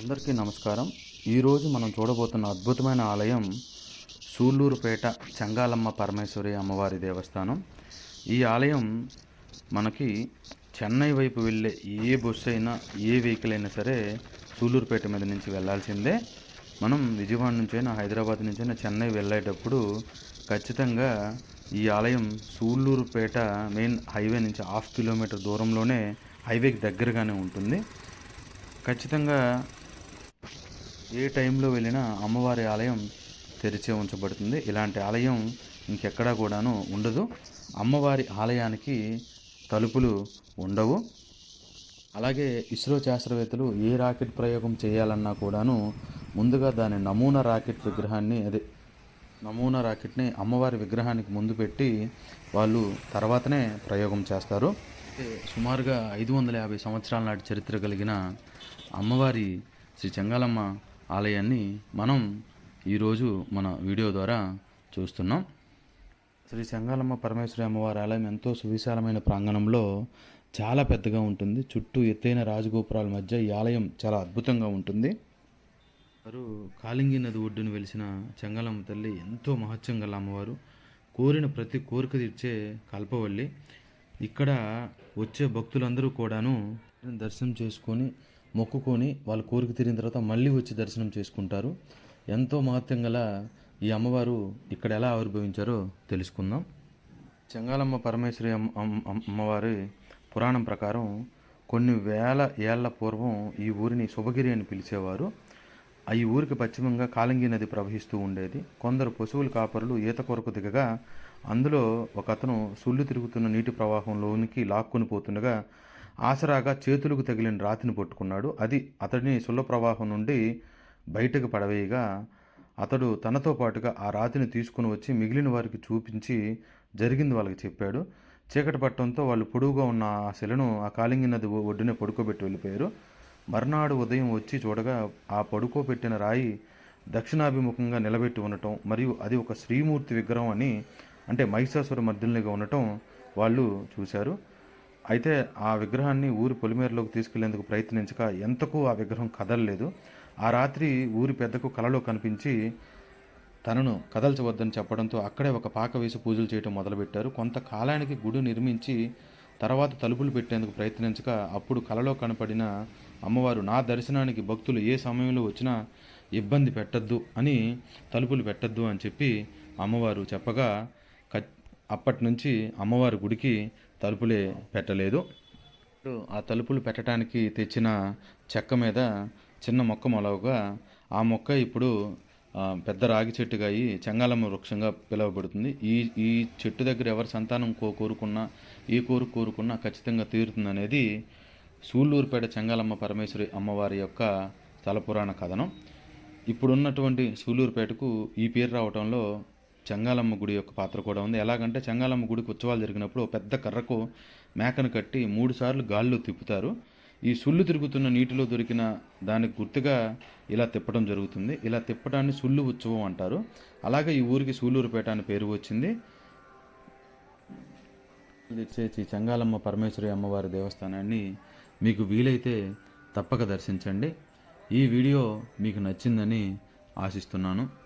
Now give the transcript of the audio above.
అందరికీ నమస్కారం. ఈరోజు మనం చూడబోతున్న అద్భుతమైన ఆలయం సూళ్ళూరుపేట చెంగాలమ్మ పరమేశ్వరి అమ్మవారి దేవస్థానం. ఈ ఆలయం మనకి చెన్నై వైపు వెళ్ళే ఏ బస్సు అయినా ఏ వెహికల్ అయినా సరే సూళ్ళూరుపేట మీద నుంచి వెళ్ళాల్సిందే. మనం విజయవాడ నుంచైనా హైదరాబాద్ నుంచైనా చెన్నై వెళ్ళేటప్పుడు ఖచ్చితంగా ఈ ఆలయం సూళ్ళూరుపేట మెయిన్ హైవే నుంచి హాఫ్ కిలోమీటర్ దూరంలోనే హైవేకి దగ్గరగానే ఉంటుంది. ఖచ్చితంగా ఏ టైంలో వెళ్ళినా అమ్మవారి ఆలయం తెరిచే ఉంచబడుతుంది. ఇలాంటి ఆలయం ఇంకెక్కడా కూడాను ఉండదు. అమ్మవారి ఆలయానికి తలుపులు ఉండవు. అలాగే ఇస్రో శాస్త్రవేత్తలు ఏ రాకెట్ ప్రయోగం చేయాలన్నా కూడాను ముందుగా దాని నమూనా రాకెట్ విగ్రహాన్ని అదే నమూనా రాకెట్ని అమ్మవారి విగ్రహానికి ముందు పెట్టి వాళ్ళు తర్వాతనే ప్రయోగం చేస్తారు. సుమారుగా ఐదు వందల యాభై సంవత్సరాల నాటి చరిత్ర కలిగిన అమ్మవారి శ్రీ చెంగాలమ్మ ఆలయాన్ని మనం ఈరోజు మన వీడియో ద్వారా చూస్తున్నాం. శ్రీ సంగాలమ్మ పరమేశ్వరి అమ్మవారి ఆలయం ఎంతో సువిశాలమైన ప్రాంగణంలో చాలా పెద్దగా ఉంటుంది. చుట్టూ ఎత్తైన రాజగోపురాల మధ్య ఈ ఆలయం చాలా అద్భుతంగా ఉంటుంది. వారు కాళింగి నది ఒడ్డున వెలిసిన చెంగలమ్మ తల్లి ఎంతో మహత్యం గల అమ్మవారు. కోరిన ప్రతి కోరిక తీర్చే కల్పవల్లి. ఇక్కడ వచ్చే భక్తులందరూ కూడాను దర్శనం చేసుకొని మొక్కుకొని వాళ్ళ కోరిక తీరిన తర్వాత మళ్ళీ వచ్చి దర్శనం చేసుకుంటారు. ఎంతో మహత్యం గల ఈ అమ్మవారు ఇక్కడ ఎలా ఆవిర్భవించారో తెలుసుకుందాం. చెంగాలమ్మ పరమేశ్వరి అమ్మ అమ్మ- అమ్మవారి పురాణం ప్రకారం కొన్ని వేల ఏళ్ళ పూర్వం ఈ ఊరిని శుభగిరి అని పిలిచేవారు. ఈ ఊరికి పశ్చిమంగా కాలంగి నది ప్రవహిస్తూ ఉండేది. కొందరు పశువుల కాపరులు ఈత కొరకు దిగగా అందులో ఒక అతను సుళ్ళు తిరుగుతున్న నీటి ప్రవాహంలోనికి లాక్కొని పోతుండగా ఆసరాగా చేతులకు తగిలిన రాతిని పట్టుకున్నాడు. అది అతడిని సుల్లప్రవాహం నుండి బయటకు పడవేయగా అతడు తనతో పాటుగా ఆ రాతిని తీసుకుని వచ్చి మిగిలిన వారికి చూపించి జరిగింది వాళ్ళకి చెప్పాడు. చీకటి పట్టడంతో వాళ్ళు పొడుగుగా ఉన్న ఆ శిలను ఆ కాళింగి నది ఒడ్డునే పడుకోబెట్టి వెళ్ళిపోయారు. మర్నాడు ఉదయం వచ్చి చూడగా ఆ పడుకోబెట్టిన రాయి దక్షిణాభిముఖంగా నిలబెట్టి ఉండటం మరియు అది ఒక శ్రీమూర్తి విగ్రహం అని అంటే మహిషాసుర మర్దినిగా ఉండటం వాళ్ళు చూశారు. అయితే ఆ విగ్రహాన్ని ఊరి పొలిమేరలోకి తీసుకెళ్ళేందుకు ప్రయత్నించక ఎంతకు ఆ విగ్రహం కదలలేదు. ఆ రాత్రి ఊరి పెద్దకు కలలో కనిపించి తనను కదల్చవద్దని చెప్పడంతో అక్కడే ఒక పాక వేసి పూజలు చేయడం మొదలుపెట్టారు. కొంతకాలానికి గుడి నిర్మించి తర్వాత తలుపులు పెట్టేందుకు ప్రయత్నించక అప్పుడు కలలో కనపడిన అమ్మవారు నా దర్శనానికి భక్తులు ఏ సమయంలో వచ్చినా ఇబ్బంది పెట్టద్దు అని తలుపులు పెట్టద్దు అని చెప్పి అమ్మవారు చెప్పగా అప్పటి నుంచి అమ్మవారి గుడికి తలుపులే పెట్టలేదు. ఆ తలుపులు పెట్టడానికి తెచ్చిన చెక్క మీద చిన్న మొక్క మొలవగా ఆ మొక్క ఇప్పుడు పెద్ద రాగి చెట్టుగా అయి చెంగాలమ్మ వృక్షంగా పిలువబడుతుంది. ఈ ఈ చెట్టు దగ్గర ఎవరి సంతానం కో కోరుకున్నా ఏ కోరు కోరుకున్నా ఖచ్చితంగా తీరుతుంది అనేది సూళ్ళూరుపేట చెంగాలమ్మ పరమేశ్వరి అమ్మవారి యొక్క తలపురాణ కథనం. ఇప్పుడున్నటువంటి సూళ్ళూరుపేటకు ఈ పేరు రావడంలో చెంగాలమ్మ గుడి యొక్క పాత్ర కూడా ఉంది. ఎలాగంటే చెంగాలమ్మ గుడికి ఉత్సవాలు జరిగినప్పుడు పెద్ద కర్రకు మేకను కట్టి మూడు సార్లు గాల్లో తిప్పుతారు. ఈ సుళ్ళు తిరుగుతున్న నీటిలో దొరికిన దానికి గుర్తుగా ఇలా తిప్పడం జరుగుతుంది. ఇలా తిప్పడాన్ని సుళ్ళు ఉత్సవం అంటారు. అలాగే ఈ ఊరికి సూళ్ళూరుపేట అని పేరు వచ్చింది. తెచ్చే చెంగాలమ్మ పరమేశ్వరి అమ్మవారి దేవస్థానాన్ని మీకు వీలైతే తప్పక దర్శించండి. ఈ వీడియో మీకు నచ్చిందని ఆశిస్తున్నాను.